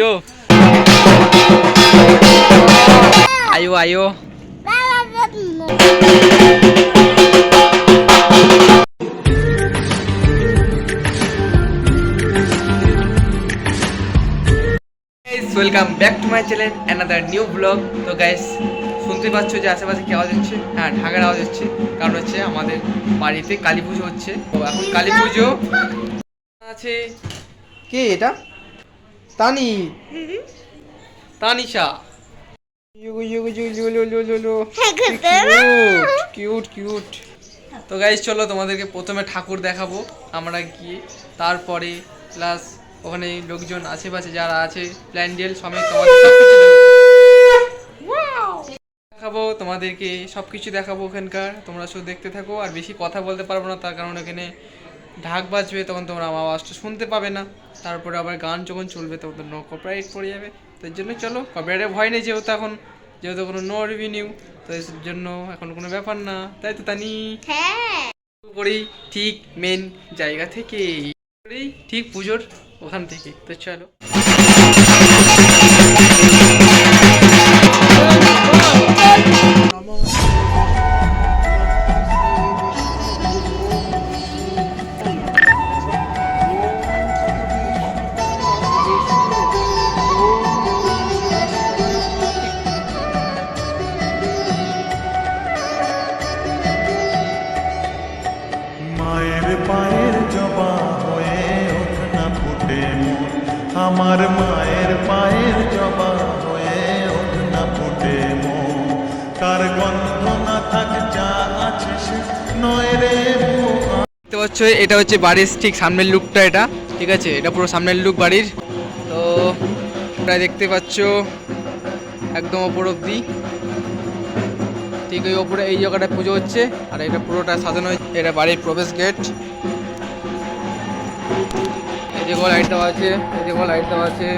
আয়ো আয়ো আয়ো welcome back to my channel another new blog তো গাইস শুনতে পাচ্ছ যে আশেপাশে কি আওয়াজ হ্যাঁ ঢাকার আওয়াজ হচ্ছে। কারণ হচ্ছে আমাদের বাড়িতে কালী পুজো হচ্ছে। তো এখন কালী পুজো আছে। কে এটা? তানি। তানিশা। কিউট কিউট তো গাইস চলো তোমাদেরকে প্রথমে ঠাকুর দেখাবো আমরা গিয়ে তারপরে প্লাস ওখানে লোকজন আশেপাশে যারা আছে প্ল্যান্ডেল সমেত তোমাদের দেখাবো। তোমাদেরকে সব কিছু দেখাবো ওখানকার। তোমরা শুধু দেখতে থাকো আর বেশি কথা বলতে পারব না তার কারণ এখানে ঢাক বাজবে তখন তোমরা আমার আওয়াজটা শুনতে পাবে না তারপরে আবার গান যখন চলবে তখন তো নো কপিরাইট পড়ে যাবে তো এর জন্য চলো কপিরাইটের ভয় নেই যেহেতু এখন যেহেতু কোনো নো রিভিনিউ তো এর জন্য এখন কোনো ব্যাপার না তাই তো তানি হ্যাঁ করি ঠিক মেন জায়গা থেকে ঠিক পুজোর ওখান থেকে তো চলো মায়ের দেখতে পাচ্ছ, এটা হচ্ছে বাড়ির ঠিক সামনের লুকটা এটা, ঠিক আছে? এটা পুরো সামনের লুক বাড়ির। তো প্রায় দেখতে পাচ্ছ, একদম ওপর অব্দি ঠিক ওই ওপরে এই জায়গাটায় পুজো হচ্ছে, আর এটা পুরোটা সাজানো হয়েছে এটা বাড়ির প্রবেশ গেট এই যে লাইট দেওয়া আছে, এই যে লাইট দেওয়া আছে।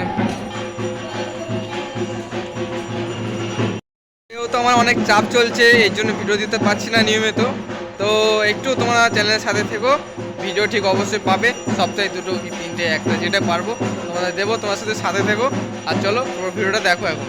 তো আমার অনেক চাপ চলছে এই জন্য ভিডিও দিতে পারছি না নিয়মিত। তো একটু তোমরা চ্যানেলের সাথে থেকো ভিডিও ঠিক অবশ্যই পাবে। সপ্তাহে দুটো কি তিনটে, একটা যেটা পারব, তোমাদের দেবো তোমার সাথে সাথে থেকো। আর চলো তোমার ভিডিওটা দেখো এখন।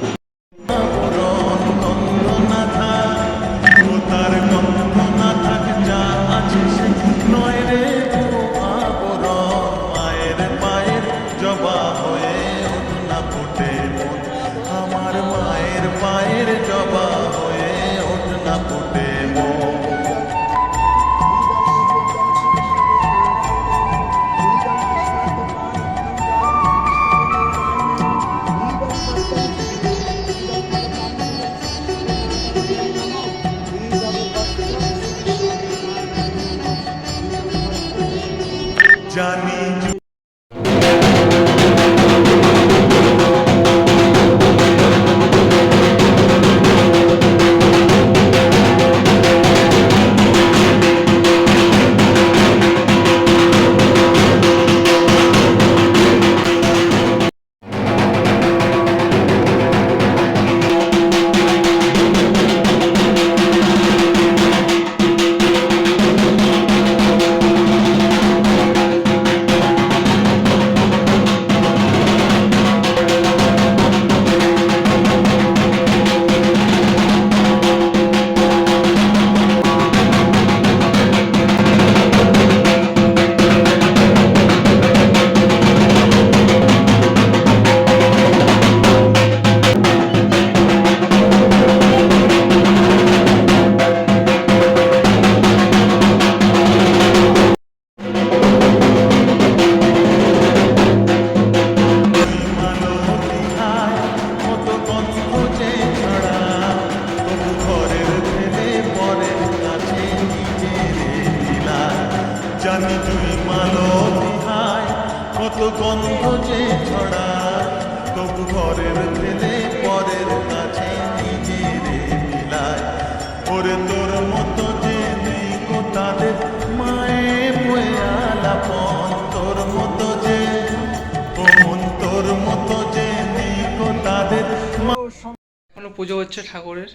পুজো হচ্ছে ঠাকুরের।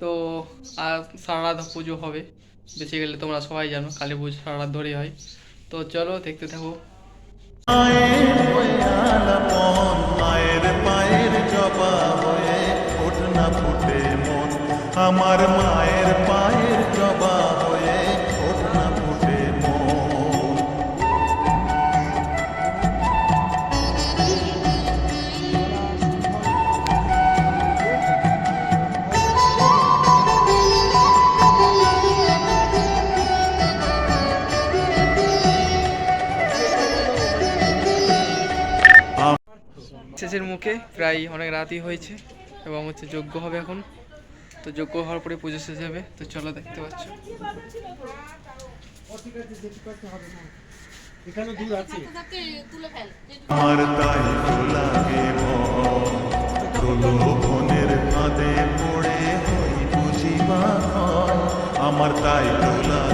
তো আর সারা রাত পুজো হবে। বেঁচে গেলে তোমরা সবাই জানো, কালী পুজো সারা রাত ধরেই হয়। তো চলো দেখতে থাকো। আমার মায়ের পায়ের মুখে প্রায় অনেক রাতই হয়েছে এবং হচ্ছে যজ্ঞ হবে এখন। তো যজ্ঞ হওয়ার পরে পুজো শেষ হবে। তো চলো দেখতে পাচ্ছ। আমার তাই লাগে প্রলোভনের ফাঁদে পড়ে হই বুঝিবা আমার তাই লাগে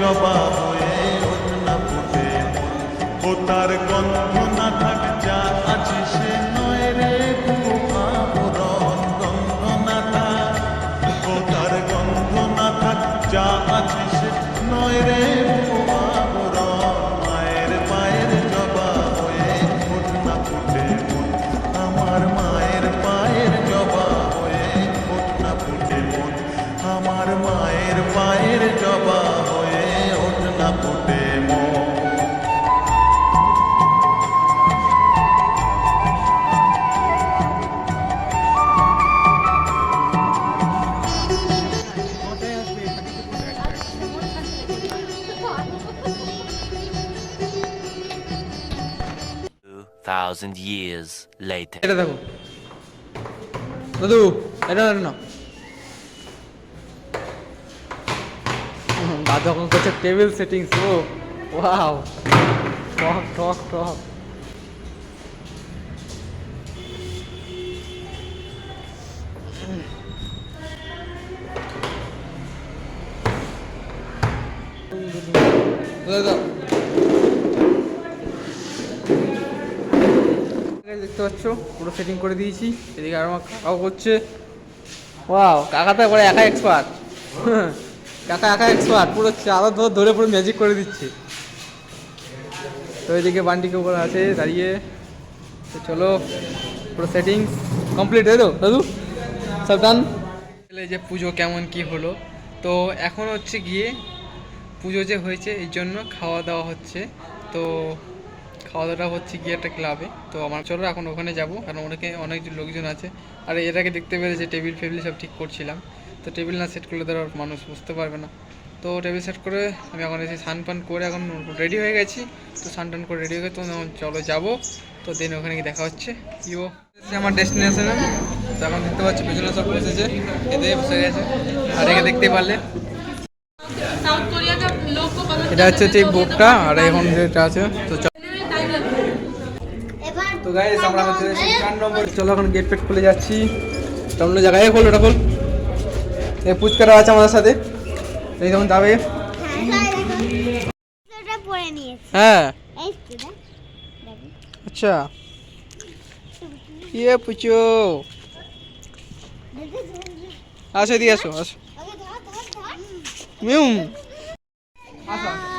জবা হয়ে ও তার গন্ধ না থাক, যা আছে সে নয় রে গন্ধ না থাক ও তার গন্ধ না থাক, যা আছে সে নয় রে মায়ের পায়ের জবা আমার মায়ের পায়ের জবা হয়ে আমার মায়ের পায়ের জবা thousand years later. এটা দেখো। দাদু, এটা না না দাদু এখন করছে টেবিল সেটিংস ও ওয়াও টক টক টক। দাদা। দেখতে পাচ্ছ? পুরো সেটিং করে দিয়েছি। এদিকে আর আমার কাকাও করছে ওয়াও কাকা তো একবারে একা এক্সপার্ট কাকা একা এক্সপার্ট পুরো চাদা ধরে ধরে পুরো ম্যাজিক করে দিচ্ছে। তো এদিকে বান্টিকে উপরে আছে দাঁড়িয়ে। তো চলো পুরো সেটিং কমপ্লিট তাই তো দাদু? সব ডান যে পুজো কেমন কি হলো? তো এখন হচ্ছে গিয়ে পুজো যে হয়েছে এই জন্য খাওয়া দাওয়া হচ্ছে। তো খাওয়া দাওয়া হচ্ছে গিয়ে একটা ক্লাবে তো আমার চলো এখন ওখানে যাব কারণ অনেকে অনেক লোকজন আছে। আর এর আগে দেখতে যে টেবিল ফেবিল সব ঠিক করছিলাম। তো টেবিল না সেট করলে ধরো মানুষ বুঝতে পারবে না। তো টেবিল সেট করে আমি এখন এসে স্নান পান করে এখন রেডি হয়ে গেছি। তো স্নান টান করে রেডি হয়ে গেছি তো চলো যাব। তো দিন ওখানে গিয়ে দেখা হচ্ছে। ইও আমার ডেস্টিনেশনে তো এখন দেখতে পাচ্ছি পেছনে সব বসেছে এতে বসে গেছে। আর একে দেখতে পারলে। এটা হচ্ছে যে বোর্ডটা আর এখন যেটা আছে তো তো গাইস আমরা হচ্ছে চলো এখন গেট পেট খুলে যাচ্ছি। অন্য জায়গায় খোল, ওটা খোল। এই পুচকারা আছে আমাদের সাথে। এই যখন যাবে। হ্যাঁ। আচ্ছা। ইয়ে পুচো। আসো, এদিকে আসো আসো। মিউম। আসো।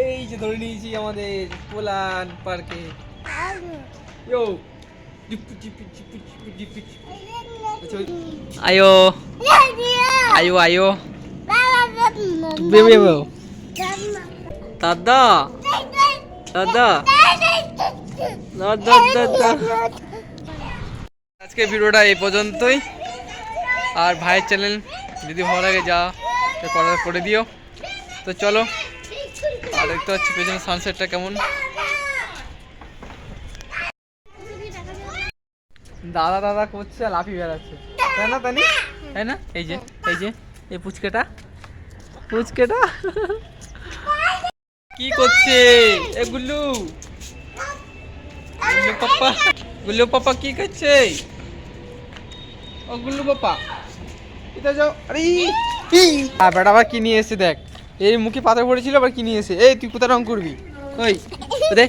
এই যে ধরে নিয়েছি আমাদের পোলান পার্কে। ইয়ো। আচ্ছা, আয়ো। আয়ো আয়ো। বেবে দাদা। দাদা। ধর, ধর। আজকে ভিডিওটা এই পর্যন্তই। আর ভাইয়ের চ্যানেল যদি ভালো লাগে যা করা করে দিও। তো চলো, আর দেখতে পাচ্ছি পেছনে সানসেটটা কেমন। দাদা দাদা করছে আর লাফি বেড়াচ্ছে। তাই না তাই না? এই যে এই যে, এই পুচকেটা। পুচকেটা? কি করছে? এ গুল্লু। গুল্লু পাপা গুল্লু পাপা কি করছে? ও গুল্লু পাপা, এটা যাও। আরে! আর বেটা আবার কি নিয়ে এসে দেখ। এই মুখে পাথর পড়েছিল আবার কি নিয়ে এসে এই তুই কোথায় রং করবি? ওই দে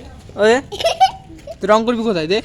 তুই রং করবি কোথায়? দে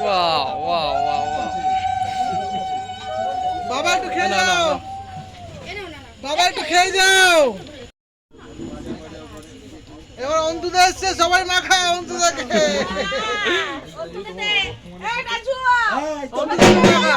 ওয়াও ওয়াও ওয়াও বাবা একটু খেয়ে যাও বাবা একটু খেয়ে যাও এবার অন্তুদা এসছে সবাই মাখা অন্তুদাকে অন্তুদাকে মাখা।